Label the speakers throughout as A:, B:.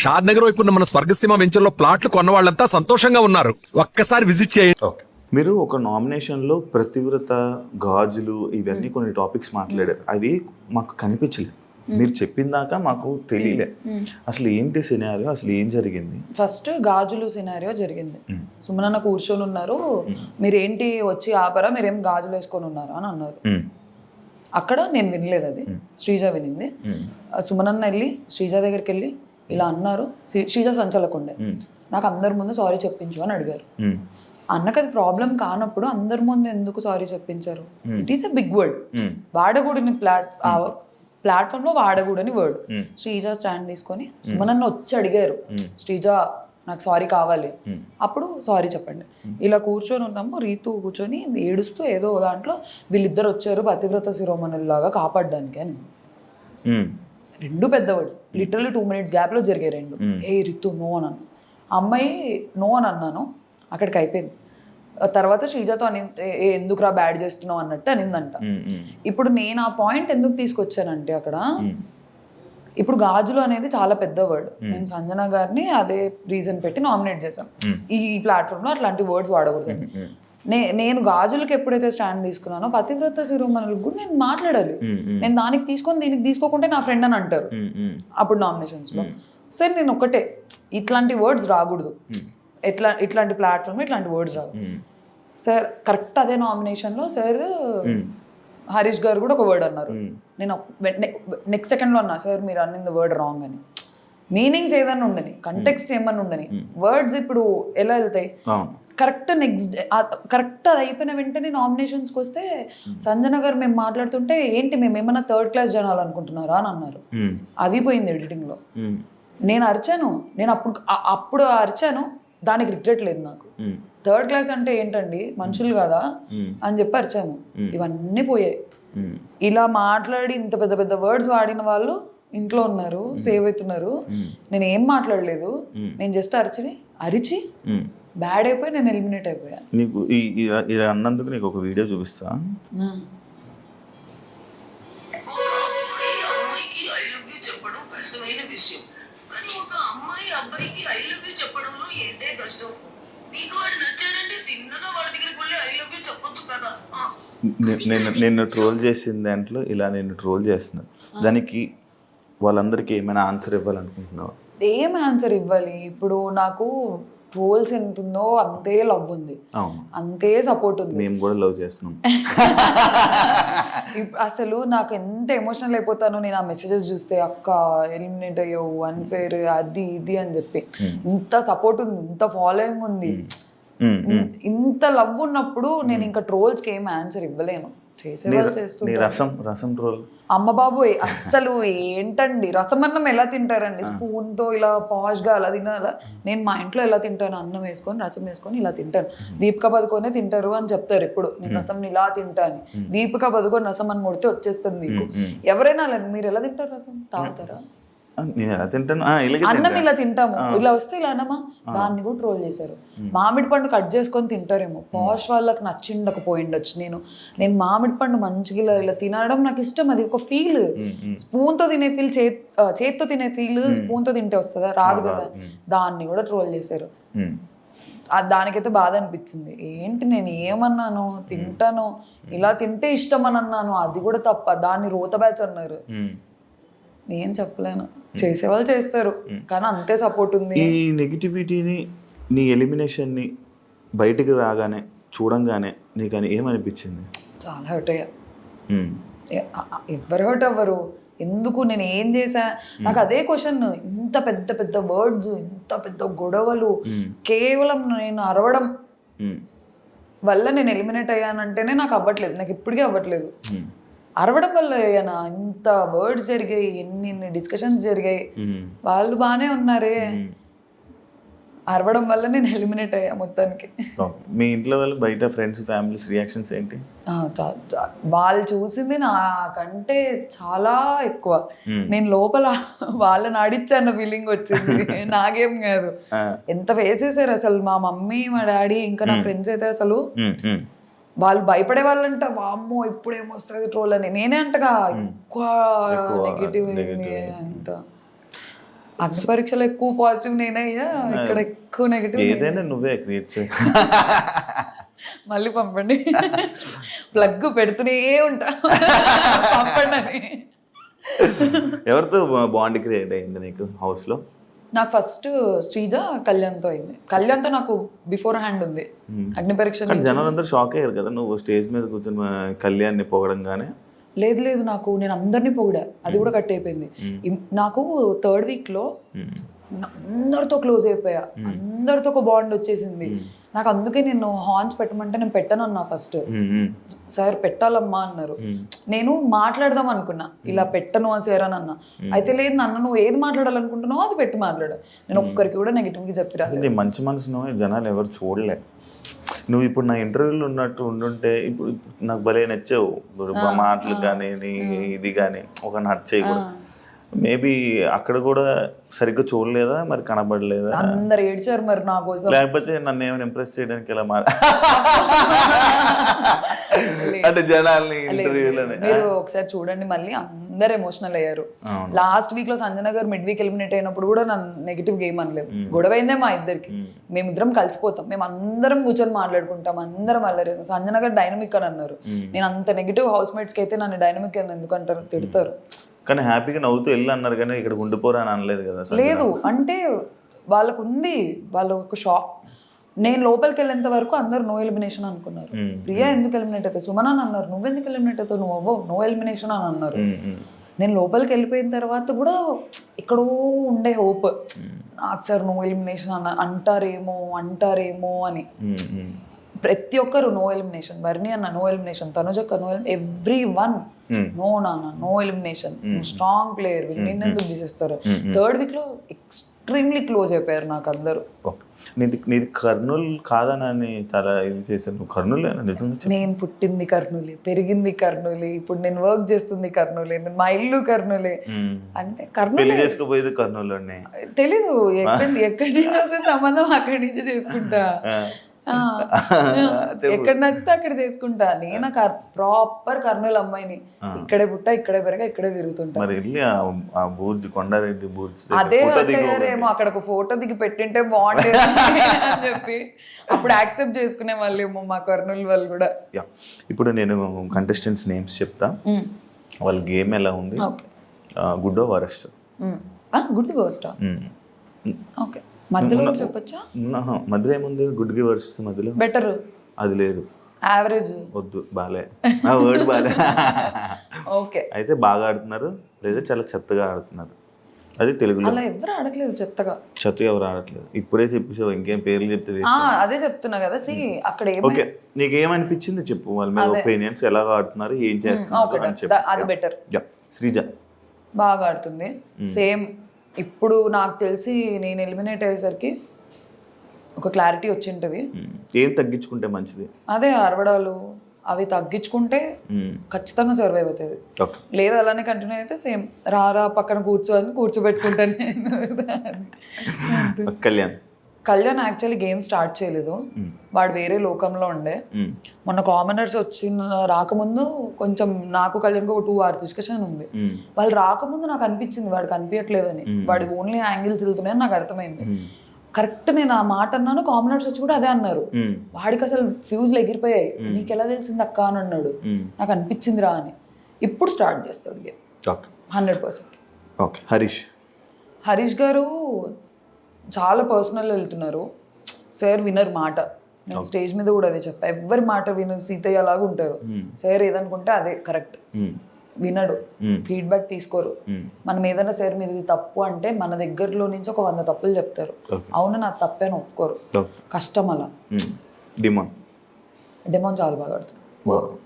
A: షాద్ నగర్ వైపు ఉన్న మన స్వర్గసీమ వెంచర్లో ప్లాట్లు కొన్న వాళ్ళంతా సంతోషంగా ఉన్నారు. ఒక్కసారి విజిట్ చేయండి.
B: మీరు ఒక నామినేషన్లో ప్రతివ్రత గాజులు ఇవన్నీ కొన్ని టాపిక్స్ మాట్లాడారు. అవి మాకు కనిపించలేదు మీరు చెప్పిన దాకా మాకు తెలియలే. అసలు ఏంటి సినారియో అసలు ఏం జరిగింది?
C: ఫస్ట్ గాజులు సినారియో జరిగింది. సుమనన్న కూర్చొని ఉన్నారు. మీరేంటి వచ్చి ఆపరా? మీరేం గాజులు వేసుకొని ఉన్నారు అని అన్నారు. అక్కడ నేను వినలేదు అది. శ్రీజ వినింది. సుమనన్న వెళ్ళి శ్రీజ దగ్గరికి వెళ్ళి ఇలా అన్నారు. శ్రీ- శ్రీజ సంచలకుండే. నాకు అందరి ముందు సారీ చెప్పించు అని అడిగారు. అన్నకి అది ప్రాబ్లం కానప్పుడు అందరి ముందు ఎందుకు సారీ చెప్పించారు? It is a big word. వాడకూడని ప్లాట్ ప్లాట్ఫామ్లో వాడకూడని వర్డ్. శ్రీజ స్టాండ్ తీసుకొని సుమనన్న వచ్చి అడిగారు. శ్రీజ నాకు సారీ కావాలి. అప్పుడు సారీ చెప్పండి. ఇలా కూర్చొని ఉన్నాము. రీతు కూర్చొని ఏడుస్తూ ఏదో దాంట్లో వీళ్ళిద్దరు వచ్చారు పతివ్రత శిరోమణుల్లాగా కాపాడడానికి అని. రెండు పెద్ద వర్డ్స్ లిటరల్లీ టూ మినిట్స్ గ్యాప్లో జరిగాయి రెండు. ఏ రితు నో అని అన్నాను. అమ్మాయి నో అని అన్నాను. అక్కడికి అయిపోయింది. తర్వాత శ్రీజతో అని "ఏ, ఎందుకురా బ్యాడ్ చేస్తున్నావు అన్నట్టు అనిందంట. ఇప్పుడు నేను ఆ పాయింట్ ఎందుకు తీసుకొచ్చానంటే అక్కడ. ఇప్పుడు గాజులు అనేది చాలా పెద్ద వర్డ్ మేము సంజన గారిని అదే రీజన్ పెట్టి నామినేట్ చేసాం ఈ ప్లాట్ఫామ్లో అట్లాంటి వర్డ్స్ వాడకూడదు. నే నేను గాజులకు ఎప్పుడైతే స్టాండ్ తీసుకున్నానో పతివ్రత శిరోమణులకు కూడా నేను మాట్లాడాలి. నేను దానికి తీసుకొని దీనికి తీసుకోకుంటే నా ఫ్రెండ్ అని అంటారు. అప్పుడు నామినేషన్స్లో. సార్ నేను ఒకటే ఇట్లాంటి వర్డ్స్ రాకూడదు. ఎట్లా ఇట్లాంటి ప్లాట్ఫామ్ ఇట్లాంటి వర్డ్స్ రావు
B: మ్మ్.
C: సార్ కరెక్ట్ అదే నామినేషన్లో సార్. హరీష్ గారు కూడా ఒక వర్డ్ అన్నారు. నేను నెక్స్ట్ సెకండ్లో అన్నా సార్ మీరు అన్నింది వర్డ్ రాంగ్ అని. మీనింగ్స్ ఏదన్నా ఉండని కంటెక్స్ట్ ఏమన్నా ఉండని వర్డ్స్ ఇప్పుడు ఎలా వెళ్తాయి? కరెక్ట్ నెక్స్ట్ కరెక్ట్ అది అయిపోయిన వెంటనే నామినేషన్స్కి వస్తే సంజన గారు మేము మాట్లాడుతుంటే ఏంటి మేము ఏమన్నా థర్డ్ క్లాస్ జనాలు అనుకుంటున్నారా అని అన్నారు
B: మ్మ్.
C: అది పోయింది ఎడిటింగ్లో
B: మ్మ్.
C: నేను అరిచాను నేను అప్పుడు అప్పుడు అరిచాను దానికి రిగ్రెట్ లేదు నాకు. థర్డ్ క్లాస్ అంటే ఏంటండి మనుషులు కదా. అని చెప్పి అరిచాను ఇవన్నీ పోయాయి. ఇలా మాట్లాడి ఇంత పెద్ద పెద్ద వర్డ్స్ వాడిన వాళ్ళు ఇంట్లో ఉన్నారు సేవ్ అవుతున్నారు. నేను ఏం మాట్లాడలేదు. నేను జస్ట్ అరిచి అరిచి. బ్యాడ్ అయిపోయి నేను ఎలిమినేట్ అయిపోయా.
B: నీకు ఇలా అన్నందుకు నీకు ఒక వీడియో చూపిస్తా. నేను నిన్ను ట్రోల్ చేసిన దాంట్లో ఇలా నేను ట్రోల్ చేస్తున్నాను దానికి వాళ్ళందరికీ ఏమైనా ఆన్సర్ ఇవ్వాలనుకుంటున్నావు?
C: ఏం ఆన్సర్ ఇవ్వాలి? ఇప్పుడు నాకు ట్రోల్స్ ఎంత ఉందో అంతే లవ్ ఉంది. అంతే సపోర్ట్ ఉంది.
B: మేము కూడా లవ్ చేస్తున్నాం.
C: అసలు నాకు ఎంత ఎమోషనల్ అయిపోతానో నేను ఆ మెసేజెస్ చూస్తే అక్క ఎలిమినేట్ అయ్యావు అన్ఫేర్ అది ఇది అని చెప్పి. ఇంత సపోర్ట్ ఉంది ఇంత ఫాలోయింగ్ ఉంది. ఇంత లవ్ ఉన్నప్పుడు నేను ఇంకా ట్రోల్స్కి ఏం ఆన్సర్ ఇవ్వలేను.
B: నీ రసం రసం ట్రోల్
C: అమ్మ బాబోయ్ అస్సలు ఏంటండి? రసమన్నం ఎలా తింటారండి? స్పూన్తో ఇలా పాష్గా అలా తినాలా? నేను మా ఇంట్లో ఎలా తింటాను? అన్నం వేసుకొని రసం వేసుకొని ఇలా తింటాను. దీపిక పదుకొనే తింటారు అని చెప్తారు ఎప్పుడు. నేను రసం ఇలా తింటాను. దీపిక పదుకొని రసం అని కొడితే వచ్చేస్తుంది మీకు. ఎవరైనా మీరు ఎలా తింటారు రసం? తాగుతారా?
B: నేను ఎలా తింటాను? ఆ, ఇలాగే
C: అన్నం. ఇలా తింటాము. ఇలా వస్తే ఇలా అన్నమా? దాన్ని కూడా ట్రోల్ చేశారు. మామిడి పండు కట్ చేసుకొని తింటారేమో. పాష్ వాళ్ళకి నచ్చిండకపోయిండొచ్చు నేను నేను మామిడి పండు మంచిగా ఇలా ఇలా తినడం నాకు ఇష్టం. అది ఒక ఫీల్
B: మ్మ్. మ్మ్.
C: స్పూన్తో తినే ఫీల్ చేత్తో తినే ఫీల్ స్పూన్తో తింటే వస్తుందా? రాదు కదా. దాన్ని కూడా ట్రోల్ చేశారు. దానికైతే బాధ అనిపించింది. ఏంటి నేను ఏమన్నాను? తింటాను. ఇలా తింటే ఇష్టం అని అన్నాను. అది కూడా తప్ప. దాన్ని రోత బ్యాచ్ అన్నారు. నేను చెప్పలేను. చేసేవాళ్ళు చేస్తారు. కానీ అంతే సపోర్ట్ ఉంది.
B: ఈ నెగిటివిటీని నీ ఎలిమినేషన్ని బయటికి రాగానే చూడంగానే నీకు అని ఏమనిపించింది?
C: చాలా హర్ట్ అయ్యా. ఎవరు హర్ట్ అవ్వరు? ఎందుకు నేను ఏం చేశా? నాకు అదే క్వశ్చన్ ఇంత పెద్ద పెద్ద వర్డ్స్ ఇంత పెద్ద గొడవలు. కేవలం నేను అరవడం. వల్ల నేను ఎలిమినేట్ అయ్యానంటేనే నాకు అవ్వట్లేదు. నాకు ఇప్పటికీ అవ్వట్లేదు. అరవడం వల్ల అయ్యానా ఇంత వర్డ్స్ జరిగాయి ఎన్ని ఎన్ని డిస్కషన్స్ జరిగాయి. వాళ్ళు బాగానే ఉన్నారే. అరవడం వల్ల నేను ఎలిమినేట్ అయ్యా మొత్తానికి
B: మీ ఇంట్లో వాళ్ళు బయట ఫ్రెండ్స్ ఫ్యామిలీస్ రియాక్షన్స్ ఏంటి
C: వాళ్ళు చూసింది నాకంటే చాలా ఎక్కువ. నేను లోపల వాళ్ళని ఆడిచ్చాను ఫీలింగ్ వచ్చింది నాకేం కాదు. ఎంత వేసేసారు అసలు మా మమ్మీ మా డాడీ ఇంకా నా ఫ్రెండ్స్ అయితే అసలు. వాళ్ళు భయపడే వాళ్ళంట వామ్మో ఇప్పుడు ఏమొస్తుంది ట్రోల్ అని. నేనే అంటగా ఎక్కువ
B: ఎక్కువ
C: నెగిటివ్. అంత. అగ్ని పరీక్షలో ఎక్కువ పాజిటివ్ నేనే అయ్యా ఇక్కడ ఎక్కువ నెగిటివ్
B: ఏదైనా నువ్వే క్రియేట్ చేయి.
C: మళ్ళీ పంపండి. ప్లగ్ పెడుతూనే ఉంటా. పంపండి అని.
B: ఎవరితో బాండ్ క్రియేట్ అయింది నీకు హౌస్లో?
C: నాకు ఫస్ట్ శ్రీజ కళ్యాణ్తో అయింది. కళ్యాణ్తో నాకు బిఫోర్ హ్యాండ్ ఉంది. అగ్ని పరీక్ష
B: కానీ
C: నుంచి-
B: జనాలు అందరూ షాక్ అయ్యారు కదా నువ్వు స్టేజ్ మీద కూర్చొని కళ్యాణ్ని పొగడంగానే?
C: లేదు లేదు నాకు నేను అందరినీ పొగిడా. అది కూడా కట్ అయిపోయింది. ఇం- నాకు థర్డ్ వీక్లో
B: ఉమ్,
C: అందరితో క్లోజ్ అయిపోయా. అందరితో ఒక బాండ్ వచ్చేసింది. నాకు అందుకే నేను హార్న్స్ పెట్టమంటే నేను పెట్టను అన్నా ఫస్ట్. సార్ పెట్టాలమ్మా అన్నారు. నేను మాట్లాడదాం అనుకున్నా. ఇలా పెట్టను అని సార్ అని అన్నా. అయితే లేదు నన్ను నువ్వు ఏది మాట్లాడాలనుకుంటున్నావు అది పెట్టి మాట్లాడు. నేను ఒక్కరికి కూడా నెగిటివ్గా చెప్పి రాలేదు
B: నీ మంచి మనసును జనాలు ఎవరు చూడలే. నువ్వు ఇప్పుడు నా ఇంటర్వ్యూలో ఉన్నట్టు ఉండుంటే ఇప్పుడు నాకు భలే నచ్చావు. మాటలు కానీ ఇది కానీ ఒక నచ్చాయి కూడా మేబీ అక్కడ కూడా సరిగ్గా చూడలేదా? మరి కనబడలేదా?
C: అందరు ఏడ్చారు మరి నా కోసం.
B: లేకపోతే నన్ను ఏమైనా ఇంప్రెస్ చేయడానికి ఇలా మార అంటే జనాల్ని
C: మీరు ఒకసారి చూడండి మళ్ళీ అందరు ఎమోషనల్ అయ్యారు. లాస్ట్ వీక్లో సంజన గారు మిడ్ వీక్ ఎలిమినేట్ అయినప్పుడు కూడా నన్ను నెగిటివ్ గేమ్ అనలేదు. గొడవ అయిందే మా ఇద్దరికి. మేమిద్దరం కలిసిపోతాం. మేము అందరం కూర్చొని మాట్లాడుకుంటాం. అందరం అల్లరి సంజన గారు డైనమిక్ అని అన్నారు. నేను అంత నెగిటివ్ హౌస్ మేట్స్కి అయితే నన్ను డైనమిక్ అని ఎందుకు అంటారు? తిడతారు.
B: కానీ హ్యాపీగా నవ్వుతూ వెళ్ళి అన్నారు కానీ ఇక్కడ ఉండిపోరా అని అనలేదు కదా.
C: లేదు అంటే వాళ్ళకు ఉంది వాళ్ళ ఒక షాక్. నేను లోపలికి వెళ్ళేంత వరకు అందరు నో ఎలిమినేషన్ అనుకున్నారు. ప్రియా ఎందుకు ఎలిమినేట్ అవుతావు? సుమన్ అని అన్నారు. నువ్వెందుకు ఎలిమినేట్ అవుతావు? నువ్వు అవ్వవు. నో ఎలిమినేషన్ అని అన్నారు. నేను లోపలికి వెళ్ళిపోయిన తర్వాత కూడా ఎక్కడో ఉండే హోప్ నాకు సార్ నో ఎలిమినేషన్ అన్న అంటారేమో అంటారేమో అని. ప్రతి ఒక్కరు నో ఎలిమినేషన్. బర్ని అన్న నో ఎలిమినేషన్ తనుజక్క no every one
B: Hmm.
C: No నాన్న నో ఎలిమినేషన్. స్ట్రాంగ్ ప్లేయర్ నిన్న ఎందుకు తీసేస్తారు?
B: Hmm,
C: థర్డ్ వీక్లో ఎక్స్ట్రీమ్లీ క్లోజ్ అయిపోయారు నాకు అందరూ.
B: ఓకే. నీది నీది కర్నూలు కాదని చాలా ఇది చేశాను కర్నూలు? నిజంగా.
C: నేను పుట్టింది కర్నూలే పెరిగింది కర్నూలే ఇప్పుడు నేను వర్క్ చేస్తుంది కర్నూలే మా ఇల్లు కర్నూలే. అంటే కర్నూలే.
B: చేసుకోపోయేది కర్నూలులోనే
C: తెలీదు ఎక్కడి ఎక్కడి నుంచి వస్తే సంబంధం అక్కడి నుంచి చేసుకుంటా. ఎక్కడ నచ్చితే అక్కడ చేసుకుంటా. నేను ప్రాపర్ కర్నూలు అమ్మాయిని. ఇక్కడే పుట్టా ఇక్కడే పెరగా ఇక్కడే తిరుగుతుంటా.
B: మరి వెళ్ళి ఆ- బూర్జ్ కొండారెడ్డి బూర్జ్
C: అదే అత్తయ్యారేమో అక్కడ ఒక ఫోటో దిగి పెట్టింటే బాగుండేది అని చెప్పి. అప్పుడు యాక్సెప్ట్ చేసుకునే వాళ్ళేమో మా కర్నూలు వాళ్ళు కూడా.
B: యా. ఇప్పుడు నేను కంటెస్టెంట్స్ నేమ్స్ చెప్తా. వాళ్ళ గేమ్ ఎలా ఉంది? Good worst.
C: గుడ్ వర్స్టా? ఓకే. మధ్యలో చెప్పొచ్చా?
B: మధ్యలో ఏముంది? గుడ్కి వరస్ట్ మధ్యలో?
C: బెటర్.
B: అది లేదు.
C: యావరేజ్.
B: వద్దు బాలే. ఆ వర్డ్ బాలే.
C: ఓకే.
B: అయితే బాగా ఆడుతున్నారు లేదా చాలా చెత్తగా ఆడుతున్నారు. అది తెలుగులో.
C: అలా ఎవరు అడగలేదు చెత్తగా?
B: చెత్తగా ఎవరు ఆడట్లేదు? ఇప్పుడే చెప్పేసావు ఇంకేం పేర్లు చెప్తే
C: అదే చెప్తున్నా కదా సి అక్కడ
B: ఓకే నీకు ఏమనిపించింది చెప్పు వాళ్ళ మీద ఒపీనియన్స్ ఎలా ఆడుతున్నారు ఏం చేస్తున్నారు అని చెప్పు.
C: అది బెటర్
B: శ్రీజ.
C: బాగా ఆడుతుంది. సేమ్ ఇప్పుడు నాకు తెలిసి నేను ఎలిమినేట్ అయ్యేసరికి ఒక క్లారిటీ వచ్చి ఉంటుంది
B: మ్మ్. ఏం తగ్గించుకుంటే మంచిది?
C: అదే అరవడాలు అవి తగ్గించుకుంటే. ఖచ్చితంగా సర్వైవ్ అవుతుంది. లేదు అలానే కంటిన్యూ అయితే సేమ్ రారా పక్కన కూర్చోని కూర్చోబెట్టుకుంటాను
B: Kalyan
C: Kalyan actually game start చేయలేదు.
B: మ్మ్.
C: వాడు వేరే లోకంలో ఉండే.
B: మ్మ్.
C: మొన్న కామనర్స్ వచ్చిన రాకముందు కొంచెం నాకు కళ్యాణ్కి ఒక టూ అవర్స్ డిస్కషన్ ఉంది.
B: మ్మ్.
C: వాళ్ళు రాకముందు నాకు అనిపించింది వాడికి అనిపించట్లేదని వాడి ఓన్లీ యాంగిల్స్ వెళ్తున్నాయని నాకు అర్థమైంది. కరెక్ట్ నేను ఆ మాట అన్నాను కామనర్స్ వచ్చి కూడా అదే అన్నారు. వాడికి అసలు ఫ్యూజ్లు ఎగిరిపోయాయి. నీకు ఎలా తెలిసింది అక్క అని అన్నాడు. నాకు అనిపించింది రా అని. ఇప్పుడు స్టార్ట్ చేస్తాడు game hundred percent
B: okay Harish.
C: Harish garu చాలా పర్సనల్ వెళ్తున్నారు. సార్ వినర్ మాట. నేను స్టేజ్ మీద కూడా అదే చెప్పా. ఎవరి మాట వినరు సీతయ్య అలాగా ఉంటారు.
B: మ్మ్.
C: సార్ ఏదనుకుంటే అదే కరెక్ట్
B: మ్మ్.
C: వినడు. ఫీడ్బ్యాక్ తీసుకోరు.
B: మ్మ్.
C: మనం ఏదైనా సార్ మీద తప్పు అంటే మన దగ్గరలో నుంచి ఒక వంద తప్పులు చెప్తారు. అవును నా తప్పే అని ఒప్పుకోరు కష్టం అలా.
B: డిమాండ్
C: డెమోన్ చాలా బాగా ఆడుతున్నాడు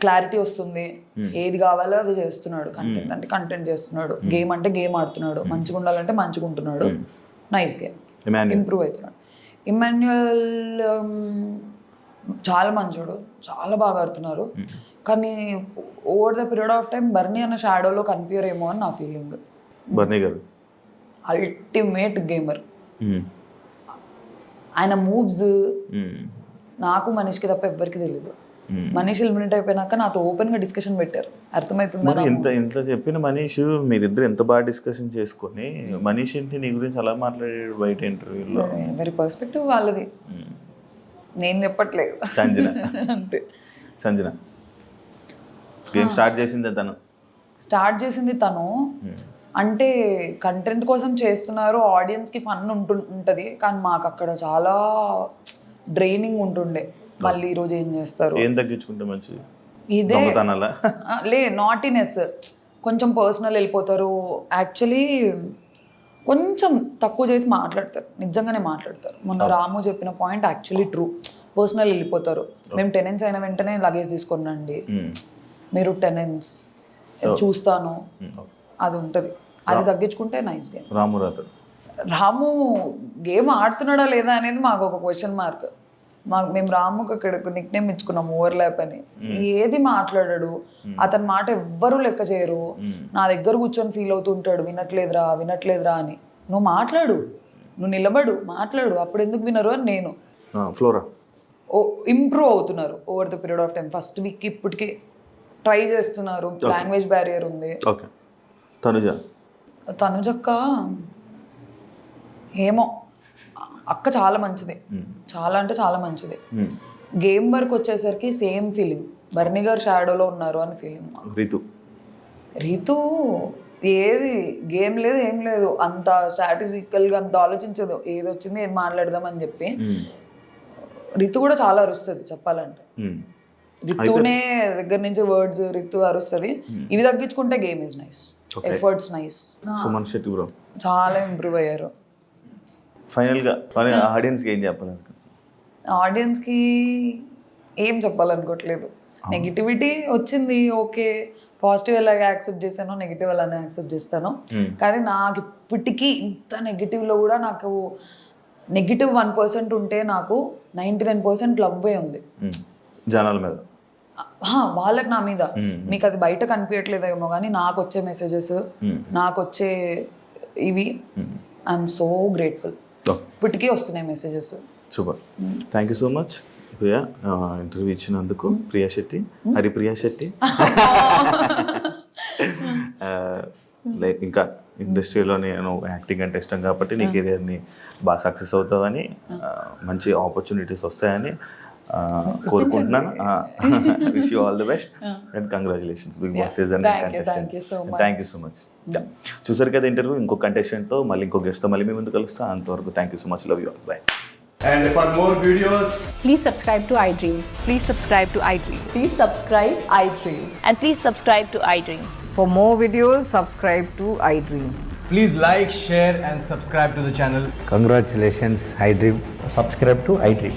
C: క్లారిటీ వస్తుంది. ఏది కావాలో అది చేస్తున్నాడు. కంటెంట్ అంటే కంటెంట్ చేస్తున్నాడు. గేమ్ అంటే గేమ్ ఆడుతున్నాడు. మంచిగా ఉండాలంటే మంచిగా ఉంటున్నాడు. నైస్ గేమ్ ఇంప్రూవ్ అవుతున్నాడు. ఇమాన్యుయల్ చాలా మంచోడు. చాలా బాగా ఆడుతున్నారు. కానీ over the period of time Bharani అన్న షాడోలో కనిపించరేమో అని నా feeling
B: Bharani garu.
C: Ultimate gamer. ఆయన మూవ్స్. నాకు మనిషికి తప్ప ఎవ్వరికి తెలియదు మనీష్ ఎలిమినేట్ అయిపోయినాక నాతో ఓపెన్గా డిస్కషన్ పెట్టారు. అర్థమవుతుందా
B: మరి ఇంత ఇంత చెప్పిన మనీష్ మీరిద్దరు ఎంత బాగా డిస్కషన్ చేసుకొని మనీష్ ఏంటి నీ గురించి అలా మాట్లాడాడు బయట ఇంటర్వ్యూలో?
C: ఎవరి పర్స్పెక్టివ్ వాళ్ళది. నేను చెప్పట్లేదు.
B: సంజన.
C: అంతే.
B: సంజన. గేమ్ స్టార్ట్ చేసిందే తను.
C: స్టార్ట్ చేసింది తను. అంటే కంటెంట్ కోసం చేస్తున్నారు ఆడియన్స్కి ఫన్ ఉంటు ఉంటది కానీ మాకు అక్కడ చాలా డ్రైనింగ్ ఉంటుండే. మళ్ళీ ఈ రోజు ఏం చేస్తారు?
B: ఏం తగ్గించుకుంటే మంచిది?
C: ఇదే లే నాటినెస్ కొంచెం పర్సనల్ వెళ్ళిపోతారు. యాక్చువల్లీ కొంచెం తక్కువ చేసి మాట్లాడతారు. నిజంగానే మాట్లాడతారు. మొన్న రాము చెప్పిన పాయింట్ యాక్చువల్లీ ట్రూ పర్సనల్ వెళ్ళిపోతారు. మేము టెనెన్స్ అయిన వెంటనే లగేజ్ తీసుకొని రండి
B: ఉమ్.
C: మీరు టెనెన్స్ చూస్తాను. అది ఉంటుంది. అది తగ్గించుకుంటే nice game
B: Ramu
C: Ramu game ఆడుతున్నాడా లేదా అనేది మాకు ఒక క్వశ్చన్ మార్క్ మాకు మేము రాముకు అక్కడ నిక్ నేమ్ ఇచ్చుకున్నాం ఓవర్ ల్యాప్ అని ఏది మాట్లాడాడు అతని మాట ఎవ్వరూ లెక్క చేయరు. నా దగ్గర కూర్చొని ఫీల్ అవుతుంటాడు వినట్లేదురా వినట్లేదురా అని. నువ్వు మాట్లాడు నువ్వు నిలబడు మాట్లాడు అప్పుడు ఎందుకు వినరు అని నేను.
B: ఆ, ఫ్లోరా?
C: ఓ ఇంప్రూవ్ అవుతున్నారు over the period of time first week ఇప్పటికి ట్రై చేస్తున్నారు లాంగ్వేజ్ బ్యారియర్ ఉంది.
B: ఓకే తనుజ?
C: తనుజక్క ఏమో. అక్క చాలా మంచిది. చాలా అంటే చాలా మంచిది. గేమ్ వరకు వచ్చేసరికి సేమ్ ఫీలింగ్. బర్నీ గారు షాడోలో ఉన్నారు అని ఫీలింగ్
B: రితు.
C: రీతు ఏది గేమ్ లేదు ఏం లేదు. అంత స్ట్రాటజికల్గా అంత ఆలోచించదు. ఏది వచ్చింది ఏది మాట్లాడదాం అని చెప్పి. రితు కూడా చాలా అరుస్తుంది చెప్పాలంటే. రితునే దగ్గర నుంచి వర్డ్స్ రితు అరుస్తుంది. ఇవి తగ్గించుకుంటే game is nice efforts nice చాలా ఇంప్రూవ్ అయ్యారు.
B: ఫైనల్గా మరి ఆడియన్స్కి ఏం చెప్పాలి?
C: ఆడియన్స్కి ఏం చెప్పాలనుకోవట్లేదు. నెగిటివిటీ వచ్చింది ఓకే. పాజిటివ్ ఎలాగ యాక్సెప్ట్ చేశానో నెగిటివ్ అలానే యాక్సెప్ట్ చేస్తాను. కానీ నాకు ఇప్పటికీ ఇంత నెగిటివ్లో కూడా నాకు నెగిటివ్ వన్ పర్సెంట్ ఉంటే నాకు నైంటీ నైన్ పర్సెంట్ లవ్వే ఉంది.
B: ఉమ్. జనాల మీద.
C: వాళ్ళకి నా మీద. మీకు అది బయట కనిపించట్లేదేమో కానీ నాకు వచ్చే మెసేజెస్. నాకు వచ్చే ఇవి. ఐఎమ్ సో గ్రేట్ఫుల్ ఇప్పటికీ వస్తున్నాయి messages
B: super. Thank you so much Priya. Interview ఇచ్చినందుకు ప్రియా శెట్టి హరిప్రియా శెట్టి. లైక్ ఇంకా ఇండస్ట్రీలో నేను యాక్టింగ్ అంటే ఇష్టం కాబట్టి నీ కెరియర్ని బాగా సక్సెస్ అవుతావని మంచి ఆపర్చునిటీస్ వస్తాయని కోరుకుంటున్నాను wish you all the best and congratulations Bigg Boss season
C: Thank you, thank you so much.
B: Thank you so much చూసారు కదా ఇంటర్వ్యూ ఇంకో కంటెస్టెంట్తో మళ్ళీ ఇంకో గెస్ట్తో మళ్ళీ మీ ముందు కలుస్తా అంతవరకు thank you so much love you all bye
D: And for more videos,
E: Please subscribe to iDream.
F: Please subscribe to iDream.
E: Please subscribe iDream.
F: And please subscribe to iDream.
G: For more videos, subscribe to iDream.
D: please like, share, and subscribe to the channel.
H: Congratulations, iDream.
D: Subscribe to iDream.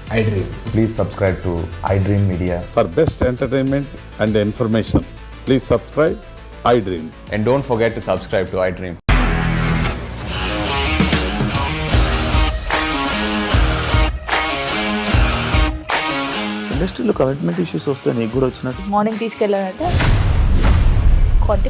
I: iDream
D: Please subscribe to iDream Media.
J: For best entertainment and information please subscribe iDream
D: And don't forget to subscribe to iDream.
B: ఇండస్ట్రీలో commitment issues వస్తే నీకు కూడా వచ్చినట్టు
F: morning కొట్టి